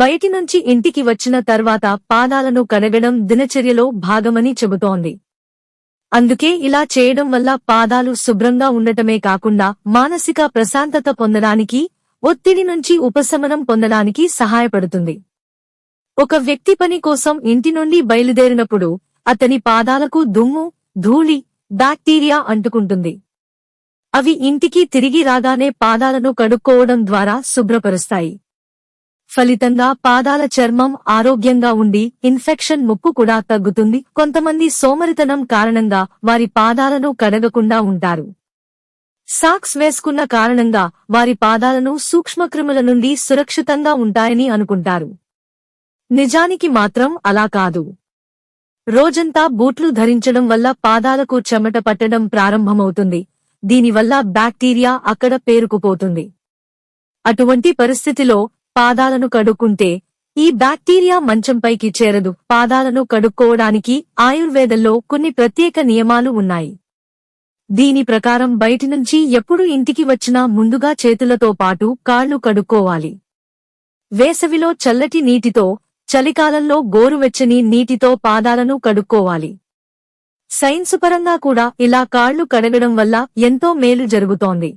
బయటి నుంచి ఇంటికి వచ్చిన తర్వాత పాదాలను కడగడం దినచర్యలో భాగమని చెబుతోంది. అందుకే ఇలా చేయడం వల్ల పాదాలు శుభ్రంగా ఉండటమే కాకుండా మానసిక ప్రశాంతత పొందడానికి ఒత్తిడి నుంచి ఉపశమనం పొందడానికి సహాయపడుతుంది. ఒక వ్యక్తి పని కోసం ఇంటి నుండి బయలుదేరినప్పుడు అతని పాదాలకు దుమ్ము ధూళి బ్యాక్టీరియా అంటుకుంటుంది. అవి ఇంటికి తిరిగి రాగానే పాదాలను కడుక్కోవడం ద్వారా శుభ్రపరుస్తాయి. ఫలితంగా పాదాల చర్మం ఆరోగ్యంగా ఉండి ఇన్ఫెక్షన్ ముప్పు కూడా తగ్గుతుంది. కొంతమంది సోమరితనం కారణంగా వారి పాదాలను కడగకుండా ఉంటారు. సాక్స్ వేసుకున్న కారణంగా వారి పాదాలను సూక్ష్మక్రిముల నుండి సురక్షితంగా ఉంటాయని అనుకుంటారు. నిజానికి మాత్రం అలా కాదు. రోజంతా బూట్లు ధరించడం వల్ల పాదాలకు చెమట పట్టడం ప్రారంభమవుతుంది. దీనివల్ల బ్యాక్టీరియా అక్కడ పేరుకుపోతుంది. అటువంటి పరిస్థితిలో పాదాలను కడుక్కుంటే ఈ బ్యాక్టీరియా మంచంపైకి చేరదు. పాదాలను కడుక్కోవడానికి ఆయుర్వేదంలో కొన్ని ప్రత్యేక నియమాలు ఉన్నాయి. దీని ప్రకారం బయటి నుంచి ఎప్పుడు ఇంటికి వచ్చినా ముందుగా చేతులతో పాటు కాళ్ళు కడుక్కోవాలి. వేసవిలో చల్లటి నీటితో చలికాలంలో గోరువెచ్చని నీటితో పాదాలను కడుక్కోవాలి. సైన్సుపరంగా కూడా ఇలా కాళ్ళు కడగడం వల్ల ఎంతో మేలు జరుగుతోంది.